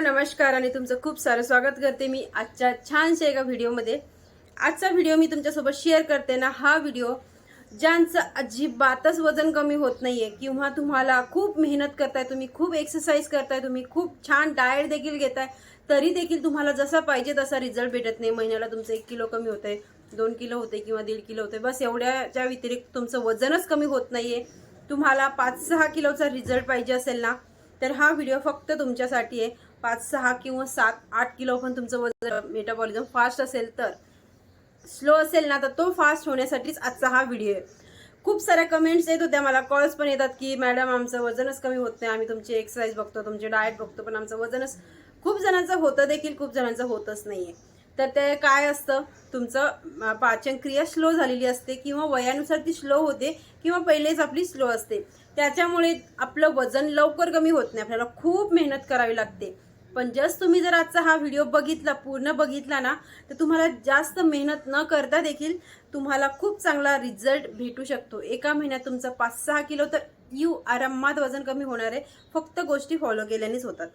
नमस्कार आणि तुमचं खूप सारं स्वागत करते मी आजच्या छानशा एका व्हिडिओमध्ये. आजचा व्हिडिओ मी तुमच्यासोबत शेअर करते ना हा व्हिडिओ ज्यांचं अजिबातच वजन कमी होत नाही आहे किंवा तुम्हाला खूप मेहनत करताय तुम्ही खूप एक्सरसाइज करताय तुम्ही खूप छान डाएट देखील घेताय तरी देखील तुम्हाला जसा पाहिजे तसा रिझल्ट भेटत नाही. महिन्याला तुमचं एक किलो कमी होत आहे दोन किलो होते किंवा दीड किलो होते बस एवढ्याच्या व्यतिरिक्त तुमचं वजनच कमी होत नाहीये. तुम्हाला पाच सहा किलोचा रिझल्ट पाहिजे असेल ना तर हा व्हिडिओ फक्त तुमच्यासाठी आहे. पाच सहा किंवा सात आठ किलो पण तुमचं वजन मेटाबॉलिझम फास्ट असेल तर स्लो असेल ना तर तो फास्ट होण्यासाठीच आजचा हा व्हिडिओ आहे. खूप साऱ्या कमेंट्स येत होत्या मला कॉल्स पण येतात की मॅडम आमचं वजनच कमी होत नाही आम्ही तुमची एक्सरसाइज बघतो तुमचे डाएट बघतो पण आमचं वजनच खूप जणांचं होतं देखील खूप जणांचं होतच नाहीये. तर ते काय असतं तुमचं पाचनक्रिया स्लो झालेली असते किंवा वयानुसार ती स्लो होते किंवा पहिलेच आपली स्लो असते. त्याच्यामुळे आपलं वजन लवकर कमी होत नाही आपल्याला खूप मेहनत करावी लागते. पण जस्ट तुम्ही जर आजचा हा व्हिडिओ बघितला पूर्ण बघितला ना तर तुम्हाला जास्त मेहनत न करता देखील तुम्हाला खूप चांगला रिझल्ट भेटू शकतो. एका महिन्यात तुमचं पाच सहा किलो तर यू आरामात वजन कमी होणार आहे. फक्त गोष्टी फॉलो केल्यानेच होतात.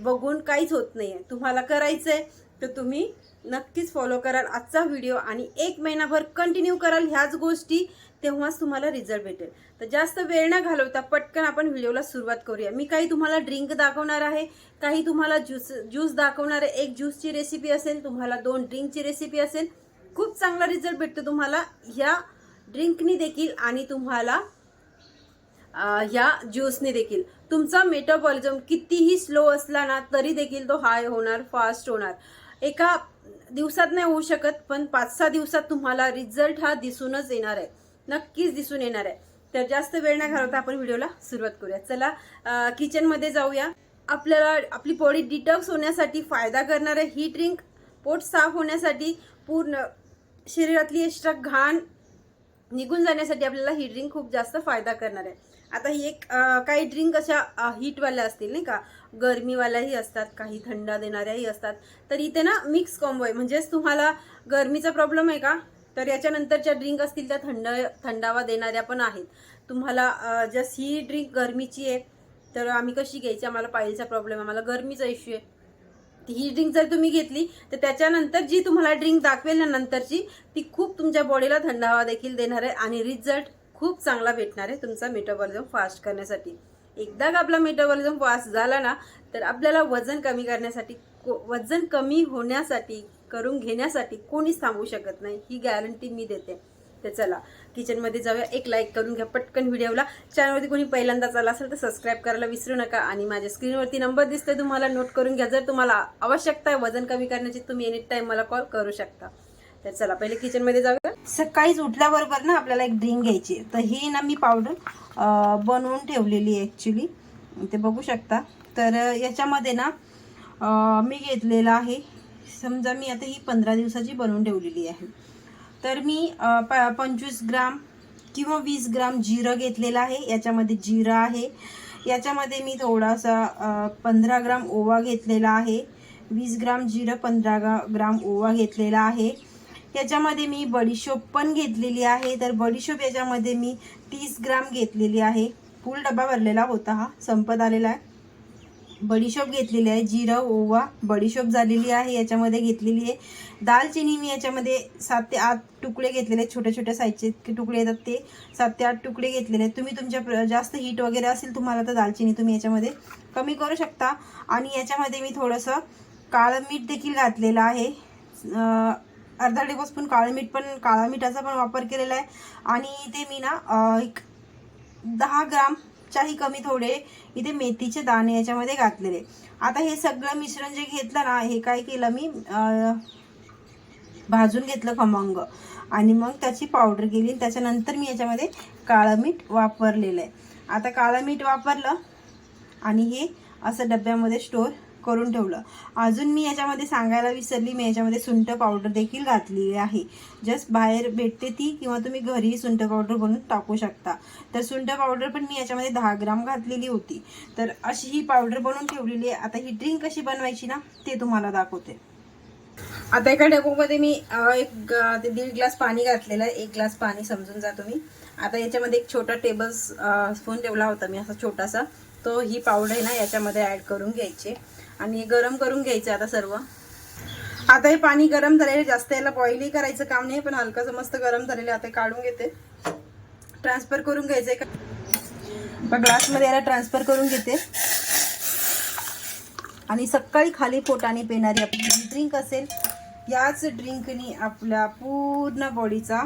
बघून काहीच होत नाही आहे तुम्हाला करायचं आहे तर तुम्ही नक्कीच फॉलो कराल आजचा व्हिडिओ आणि एक महिनाभर कंटिन्यू कराल ह्याच गोष्टी तेव्हाच तुम्हाला रिझल्ट भेटेल. तर जास्त वेळ न घालवता पटकन आपण व्हिडिओला सुरुवात करूया. मी काही तुम्हाला ड्रिंक दाखवणार आहे काही तुम्हाला ज्यूस ज्यूस दाखवणार आहे. एक ज्यूसची रेसिपी असेल तुम्हाला दोन ड्रिंकची रेसिपी असेल. खूप चांगला रिझल्ट भेटतो तुम्हाला ह्या ड्रिंकनी देखील आणि तुम्हाला ह्या ज्यूसने देखील. तुमचा मेटाबॉलिझम कितीही स्लो असला ना तरी देखील तो हाय होणार फास्ट होणार. एका दिवसात नाही होऊ शकत पण पाच सहा दिवसात तुम्हाला रिझल्ट हा दिसूनच येणार आहे. नक्कीच दिसून येणार आहे. तर जास्त वेळ नाही घालवता आपण व्हिडिओला सुरुवात करूया. चला किचनमध्ये जाऊया. आपल्याला आपली बॉडी डिटॉक्स होण्यासाठी फायदा करणारे ही ड्रिंक पोट साफ होण्यासाठी पूर्ण शरीरातली एक्स्ट्रा घाण निघून जाण्यासाठी आपल्याला ही ड्रिंक खूप जास्त फायदा करणार आहे. आता ही एक काही ड्रिंक अशा हीटवाल्या असतील नाही का? गरमीवाल्याही असतात काही थंड देणाऱ्याही असतात. तर इथे ना मिक्स कॉम्बो आहे. म्हणजेच तुम्हाला गरमीचा प्रॉब्लेम आहे का? तर याच्यानंतरच्या ड्रिंक असतील त्या थंड थंडावा देणाऱ्या पण आहेत. तुम्हाला जस्ट ही ड्रिंक गरमीची आहे तर आम्ही कशी घ्यायची? आम्हाला पायरीचा प्रॉब्लेम आहे आम्हाला गरमीचा इश्यू आहे. ही ड्रिंक जर तुम्ही घेतली तर त्याच्यानंतर जी तुम्हाला ड्रिंक दाखवेल ना नंतरची ती खूप तुमच्या बॉडीला थंडावा देखील देणार आहे आणि रिझल्ट खूप चांगला भेटणार आहे तुमचा मेटाबॉलिझम फास्ट करण्यासाठी. एकदा का आपला मेटाबॉलिझम फास्ट झाला ना तर आपल्याला वजन कमी करण्यासाठी को- वजन कमी होण्यासाठी करून घेण्यासाठी कोणीच थांबवू शकत नाही. ही गॅरंटी मी देते. तर चला किचनमध्ये जाऊया. एक लाईक करून घ्या पटकन व्हिडिओला चॅनलवरती कोणी पहिल्यांदाच आला असेल तर सबस्क्राईब करायला विसरू नका. आणि माझ्या स्क्रीनवरती नंबर दिसतोय तुम्हाला नोट करून घ्या. जर तुम्हाला आवश्यकता आहे वजन कमी करण्याची तुम्ही एनी टाईम मला कॉल करू शकता. तर चला पहिले किचनमध्ये जाऊया. सकाळीच उठल्याबरोबर ना आपल्याला एक ड्रिंक घ्यायची आहे. तर ही ना मी पावडर बनवून ठेवलेली आहे ॲक्च्युली ते बघू शकता. तर याच्यामध्ये ना मी घेतलेलं आहे. समजा मी आता ही पंधरा दिवसाची बनवून ठेवलेली आहे. तर मी प पंचवीस ग्राम किंवा वीस ग्राम जिरं घेतलेलं आहे. याच्यामध्ये जिरं आहे. याच्यामध्ये मी थोडासा पंधरा ग्राम ओवा घेतलेला आहे. वीस ग्राम जिरं पंधरा ग्राम ओवा घेतलेला आहे. याच्यामध्ये मी बडीशोप पण घेतलेली आहे. तर बडीशोप याच्यामध्ये मी तीस ग्राम घेतलेली आहे. फुल डबा भरलेला होता हा. संपत आलेला आहे. बडीशोप घेतलेली आहे. जिरं ओवा बडीशोप झालेली आहे. याच्यामध्ये घेतलेली आहे. दालचिनी मी याच्यामध्ये सात ते आठ तुकडे घेतलेले आहेत. छोट्या छोट्या साईजचे तुकडे येतात ते. सात ते आठ तुकडे घेतलेले आहेत. तुम्ही तुमच्या प्र- जास्त हीट वगैरे असेल तुम्हाला तर दालचिनी तुम्ही याच्यामध्ये कमी करू शकता. आणि याच्यामध्ये मी थोडंसं काळं मीठ देखील घातलेलं आहे. अर्धा टेबलस्पून काळं मीठ पण काळा मिठाचा पण वापर केलेला आहे. आणि इथे मी ना एक दहा ग्रामच्याही कमी थोडे इथे मेथीचे दाणे याच्यामध्ये घातलेले. आता हे सगळं मिश्रण जे घेतलं ना हे काय केलं मी भाजून घेतलं खमंग. आणि मग त्याची पावडर केली त्याच्यानंतर मी याच्यामध्ये काळं मीठ वापरलेलं आहे. आता काळं मीठ वापरलं आणि हे असं डब्यामध्ये स्टोर करून ठेवलं. अजून मी याच्यामध्ये सांगायला विसरली मी याच्यामध्ये सुंठ पावडर देखील घातलेली आहे. जस्ट बाहेर भेटते ती किंवा तुम्ही घरी सुंठ पावडर बनवून टाकू शकता. तर सुंठ पावडर पण मी याच्यामध्ये दहा ग्राम घातलेली होती. तर अशी ही पावडर बनवून ठेवलेली आहे. आता ही ड्रिंक कशी बनवायची ना ते तुम्हाला दाखवते. आता एका डबोमध्ये मी एक ते दीड ग्लास पाणी घातलेलं आहे. एक ग्लास पाणी समजून जा तुम्ही. आता याच्यामध्ये एक छोटा टेबल स्पून ठेवला होता मी असा छोटासा. तो ही पावडर आहे ना याच्यामध्ये ॲड करून घ्यायची. आणि गरम करून घ्यायचं आता सर्व. आता हे पाणी गरम झालेलं जास्त याला बॉईलही करायचं काम नाही पण हलकं मस्त गरम झालेलं आहे. आता काढून घेते. ट्रान्सफर करून घ्यायचंय का? ग्लासमध्ये याला ट्रान्सफर करून घेते. आणि सकाळी खाली पोटाने पिणारी आपली ड्रिंक असेल याच ड्रिंकनी आपल्या पूर्ण बॉडीचा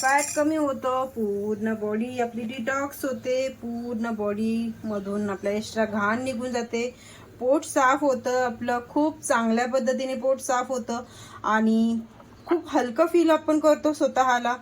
फॅट कमी होतो पूर्ण बॉडी आपली डिटॉक्स होते पूर्ण बॉडीमधून आपल्या एक्स्ट्रा घाण निघून जाते. पोट साफ होतं आपलं खूप चांगल्या पद्धतीने पोट साफ होतं आणि खूप हलकं फील आपण करतो स्वतःला.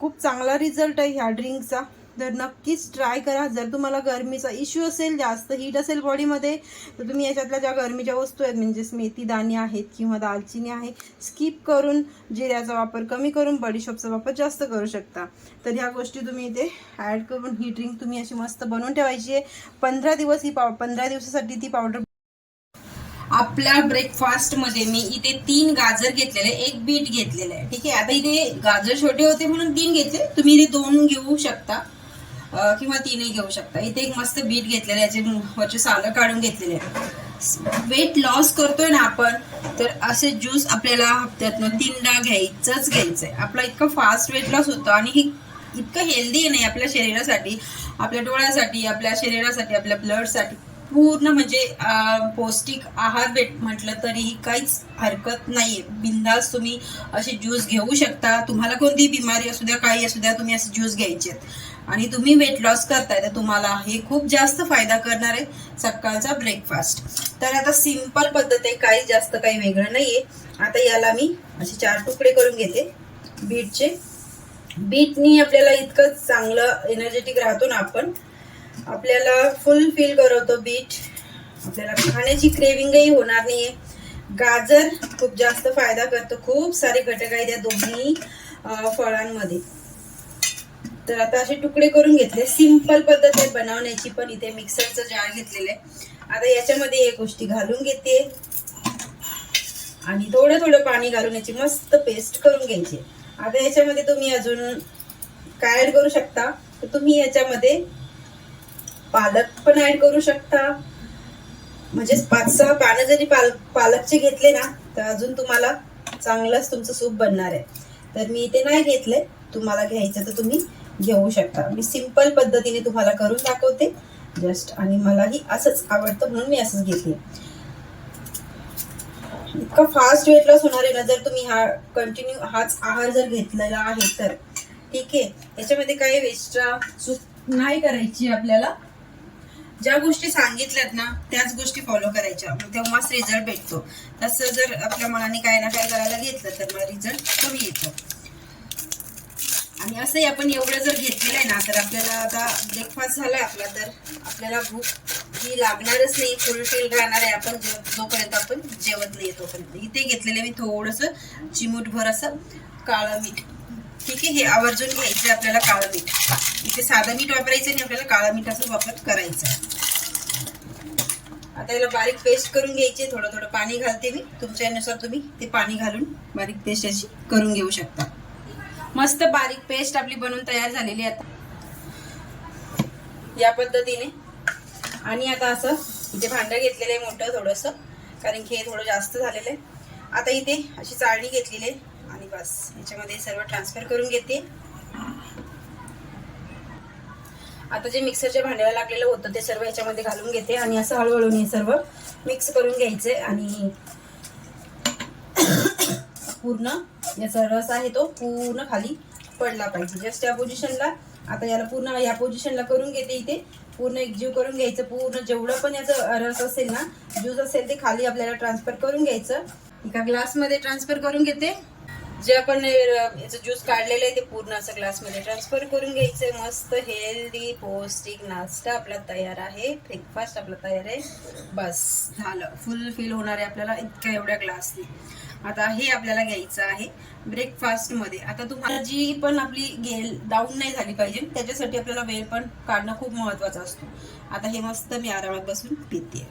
खूप चांगला रिझल्ट आहे ह्या ड्रिंकचा तर नक्कीच ट्राय करा. जर तुम्हाला गरमीचा इश्यू असेल जास्त हीट असेल बॉडीमध्ये तर तुम्ही याच्यातल्या ज्या गरमीच्या वस्तू आहेत म्हणजेच मेथी दाणे आहेत किंवा दालचिनी आहे स्किप करून जिऱ्याचा वापर कमी करून बडीशॉपचा वापर जास्त करू शकता. तर ह्या गोष्टी तुम्ही इथे ॲड करून ही ड्रिंक तुम्ही अशी मस्त बनवून ठेवायची आहे. पंधरा दिवस ही पाव पंधरा दिवसासाठी ती पावडर आपल्या ब्रेकफास्टमध्ये मी इथे तीन गाजर घेतलेले एक बीट घेतलेलं आहे. ठीक आहे? आता इथे गाजर छोटे होते म्हणून तीन घेतले. तुम्ही इथे दोन घेऊ शकता. किंवा तीनही घेऊ शकता. इथे एक मस्त बीट घेतलेलं आहे. याचे सालं काढून घेतलेले आहे. वेट लॉस करतोय ना आपण तर असे ज्यूस आपल्याला हप्त्यातनं तीनदा घ्यायचंच घ्यायचं आहे आपला इतकं फास्ट वेट लॉस होतो आणि हे इतकं हेल्दी नाही आपल्या शरीरासाठी आपल्या डोळ्यासाठी आपल्या शरीरासाठी आपल्या ब्लडसाठी पूर्ण म्हणजे पौष्टिक आहार भेट म्हटलं तरीही काहीच हरकत नाहीये. बिंदास तुम्ही असे ज्यूस घेऊ शकता. तुम्हाला कोणतीही बिमारी असू द्या काही असू द्या तुम्ही असे ज्यूस घ्यायचे आणि तुम्ही वेट लॉस करताय तर तुम्हाला हे खूप जास्त फायदा करणार आहे सकाळचा ब्रेकफास्ट तर आता सिंपल पद्धत आहे काही जास्त काही वेगळं नाहीये. आता याला मी असे चार तुकडे करून घेते. बीटचे. बीटनी आपल्याला इतकं चांगलं एनर्जेटिक राहतो ना आपण आपल्याला फुल फील करवतो बीट आपल्याला खाण्याची क्रेविंगही होणार नाहीये. गाजर खूप जास्त फायदा करतो. खूप सारे घटक आहेत या दोन्ही फळांमध्ये. तर आता असे तुकडे करून घेतले. सिंपल पद्धत आहे बनवण्याची पण इथे मिक्सरचं जार घेतलेलं आहे. आता याच्यामध्ये एक गोष्टी घालून घेते. आणि थोडं थोडं पाणी घालून याची मस्त पेस्ट करून घ्यायची. आता याच्यामध्ये तुम्ही अजून काय ऍड करू शकता? तर तुम्ही याच्यामध्ये पालक पण ऍड करू शकता. म्हणजे पाच सहा पानं जरी पाल पालकचे घेतले ना तर अजून तुम्हाला चांगलंच तुमचं सूप बनणार आहे. तर मी इथे नाही घेतले तुम्हाला घ्यायचं तर तुम्ही घेऊ शकता. मी सिंपल पद्धतीने तुम्हाला करून दाखवते. जस्ट आणि मलाही असंच आवडतं म्हणून मी असंच घेते इतका फास्ट वेट लॉस होणार आहे ना जर तुम्ही हा कंटिन्यू हाच आहार जर घेतलेला आहे तर. ठीक आहे. याच्यामध्ये काही एक्स्ट्रा चूक नाही करायची आपल्याला. ज्या गोष्टी सांगितल्यात ना त्याच गोष्टी फॉलो करायच्या. तेव्हाच रिझल्ट भेटतो. तसं जर आपल्या मनाने काय ना काय करायला घेतलं तर मग रिझल्ट कमी येतो. आणि असंही आपण एवढं जर घेतलेलं आहे ना तर आपल्याला आता ब्रेकफास्ट झाला आपला तर आपल्याला भूक ही लागणारच नाही. फुलफिल राहणार आहे आपण जोपर्यंत आपण जेवत नाही तोपर्यंत. इथे घेतलेलं मी थोडंसं चिमूटभर असं काळं मीठ. ठीक आहे हे आवर्जून घ्यायचं आपल्याला काळं मीठ. इथे साधं मीठ वापरायचं आणि आपल्याला काळं मिठाचा वापर करायचा आता याला बारीक पेस्ट करून घ्यायची थोडं थोडं पाणी घालते मी. तुमच्यानुसार तुम्ही ते पाणी घालून बारीक पेस्ट अशी करून घेऊ शकता. मस्त बारीक पेस्ट आपली बनवून तयार झालेली आहे आता. या पद्धतीने. आणि आता असं इथे भांडं घेतलेलं आहे मोठं थोडंसं कारण की हे थोडं जास्त झालेलं आहे. आता इथे अशी चाळणी घेतलेली आहे. बस. याच्यामध्ये सर्व ट्रान्सफर करून घेते आता जे मिक्सरच्या भांड्याला लागलेलं होतं ते सर्व याच्यामध्ये घालून घेते आणि असं हळूहळू हे सर्व मिक्स करून घ्यायचे आणि पूर्ण याचा रस आहे तो पूर्ण खाली पडला पाहिजे. जस्ट या पोझिशनला आता याला पूर्ण या पोझिशनला करून घेते इथे. पूर्ण एकजीव करून घ्यायचं. पूर्ण जेवढं पण याचं रस असेल ना ज्यूस असेल ते खाली आपल्याला ट्रान्सफर करून घ्यायचं. एका ग्लासमध्ये ट्रान्सफर करून घेते. जे आपण याचं ज्यूस काढलेलं आहे ते पूर्ण असं ग्लासमध्ये ट्रान्सफर करून घ्यायचं मस्त हेल्दी पौष्टिक नाश्ता आपला तयार आहे. ब्रेकफास्ट आपला तयार आहे. बस. झालं. फुल फील होणार आहे आपल्याला इतक्या एवढ्या ग्लासने आता हे आपल्याला घ्यायचं आहे ब्रेकफास्टमध्ये आता तुम्हाला जी पण आपली गेल डाऊन नाही झाली पाहिजे त्याच्यासाठी आपल्याला वेळ पण काढणं खूप महत्वाचं असतो. आता हे मस्त मी आरामात बसून पिते.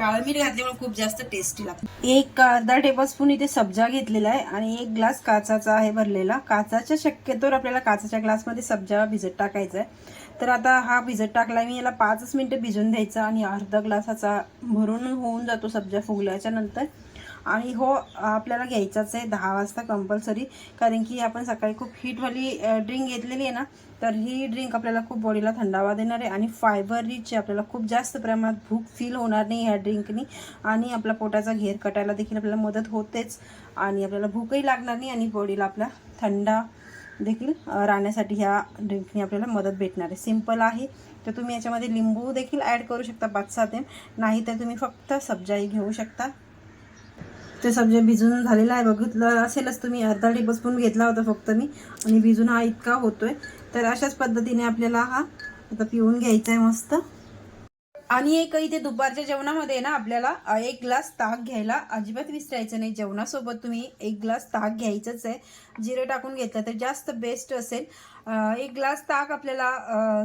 काळा मीठ घातल्यामुळे खूप जास्त टेस्टी लागतं. एक अर्धा टेबलस्पून इथे सब्जा घेतलेला आहे आणि एक ग्लास काचाचा आहे भरलेला. काचाच्या शक्यतोवर आपल्याला काचाच्या ग्लासमध्ये सब्जा भिजत टाकायचा आहे. तर आता हा भिजत टाकला मी याला पाचच मिनटं भिजून द्यायचा आणि अर्धा ग्लासाचा भरून होऊन जातो सब्जा फुगल्याच्या नंतर. आणि हो आपल्याला घ्यायचाच आहे दहा वाजता कंपल्सरी कारण की आपण सकाळी खूप हीटवाली ड्रिंक घेतलेली आहे ना तर ही ड्रिंक आपल्याला खूप बॉडीला थंडावा देणार आहे आणि फायबर रिच आहे. आपल्याला खूप जास्त प्रमाणात भूक फील होणार नाही ह्या ड्रिंकनी आणि आपला पोटाचा घेर कटायला देखील आपल्याला मदत होतेच. आणि आपल्याला भूकही लागणार नाही आणि बॉडीला आपला थंडा देखील राहण्यासाठी ह्या ड्रिंकनी आपल्याला मदत भेटणार आहे. सिंपल आहे. तर तुम्ही याच्यामध्ये लिंबू देखील ॲड करू शकता पाच सात एम नाही तर तुम्ही फक्त सब्जाही घेऊ शकता. ते सब्जा भिजून झालेला आहे. बघितलं असेलच तुम्ही. अर्धा टेबलस्पून घेतला होता फक्त मी. आणि भिजून हा इतका होतोय. तर अशाच पद्धतीने आपल्याला हा आता पिऊन घ्यायचा आहे मस्त. आणि एक इथे दुपारच्या जेवणामध्ये ना आपल्याला एक ग्लास ताक घ्यायला अजिबात विसरायचं नाही. जेवणासोबत तुम्ही एक ग्लास ताक घ्यायचंच आहे. जिरं टाकून घेतलं तर जास्त बेस्ट असेल. एक ग्लास ताक आपल्याला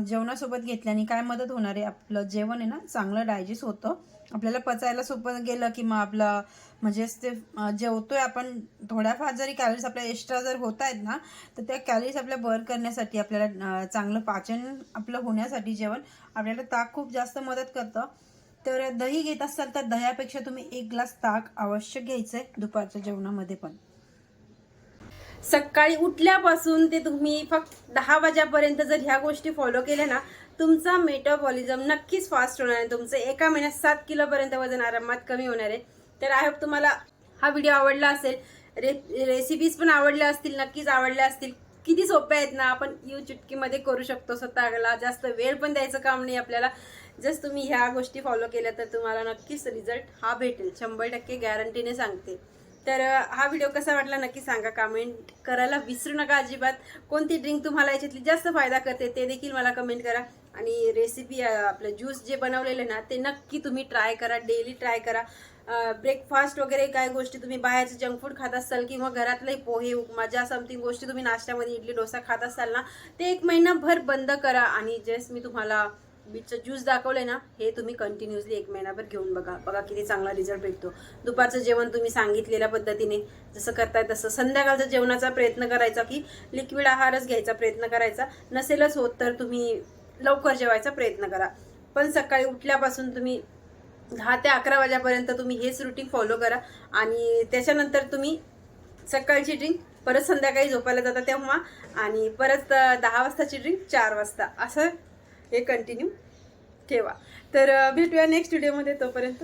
जेवणासोबत घेतल्याने काय मदत होणार आहे? आपलं जेवण आहे ना चांगलं डायजेस्ट होतं. आपल्याला पचायला सोपं गेलं की मग आपलं म्हणजेच ते जेवतोय आपण थोड्याफार जरी कॅलरीज आपल्या एक्स्ट्रा जर होत आहेत ना तर त्या कॅलरीज आपल्या बर्न करण्यासाठी आपल्याला चांगलं पाचन आपलं होण्यासाठी जेवण आपल्याला ताक खूप जास्त मदत करतं. तर दही घेत असाल तर दह्यापेक्षा तुम्ही एक ग्लास ताक आवश्यक घ्यायचं आहे दुपारच्या जेवणामध्ये पण. सकाळी उठल्यापासून ते तुम्ही फक्त दहा वाजेपर्यंत जर ह्या गोष्टी फॉलो केल्या ना तुमचा मेटाबॉलिझम नक्कीच फास्ट होणार आहे. तुमचं एका महिन्यात सात किलोपर्यंत वजन आरामात कमी होणार आहे. तर आय होप तुम्हाला हा व्हिडिओ आवडला असेल. रे रेसिपीज पण आवडल्या असतील नक्कीच आवडल्या असतील. किती सोप्या आहेत ना आपण यू चुटकीमध्ये करू शकतो स्वतःला. जास्त वेळ पण द्यायचं काम नाही आपल्याला. जस तुम्ही ह्या गोष्टी फॉलो केल्या तर तुम्हाला नक्कीच रिझल्ट हा भेटेल. शंभर टक्के गॅरंटीने सांगते. तर हा व्हिडिओ कसा वाटला नक्की सांगा कमेंट करायला विसरू नका अजिबात. कोणती ड्रिंक तुम्हाला याच्यातली जास्त फायदा करते ते देखील मला कमेंट करा. आणि रेसिपी आपलं ज्यूस जे बनवलेलं ना ते नक्की तुम्ही ट्राय करा डेली ट्राय करा. ब्रेकफास्ट वगैरे काय गोष्टी तुम्ही बाहेरचे जंक फूड खात असाल किंवा घरातले पोहे उपमा ज्या समथिंग गोष्टी तुम्ही नाश्त्यामध्ये इडली डोसा खात असाल ना ते एक महिनाभर बंद करा. आणि जस्ट मी तुम्हाला बीटचं ज्यूस दाखवलंय ना हे तुम्ही कंटिन्युअसली एक महिनाभर घेऊन बघा. बघा किती चांगला रिझल्ट भेटतो. दुपारचं जेवण तुम्ही सांगितलेल्या पद्धतीने जसं करताय तसं. संध्याकाळचा जेवणाचा प्रयत्न करायचा की लिक्विड आहारच घ्यायचा प्रयत्न करायचा. नसेलच होत तर तुम्ही लवकर जेवायचा प्रयत्न करा. पण सकाळी उठल्यापासून तुम्ही दहा ते अकरा वाजेपर्यंत तुम्ही हेच रुटीन फॉलो करा. आणि त्याच्यानंतर तुम्ही सकाळची ड्रिंक परत संध्याकाळी झोपायला जाता तेव्हा आणि परत दहा वाजताची ड्रिंक चार वाजता. असं हे कंटिन्यू ठेवा. तर भेटूया नेक्स्ट व्हिडिओमध्ये तोपर्यंत.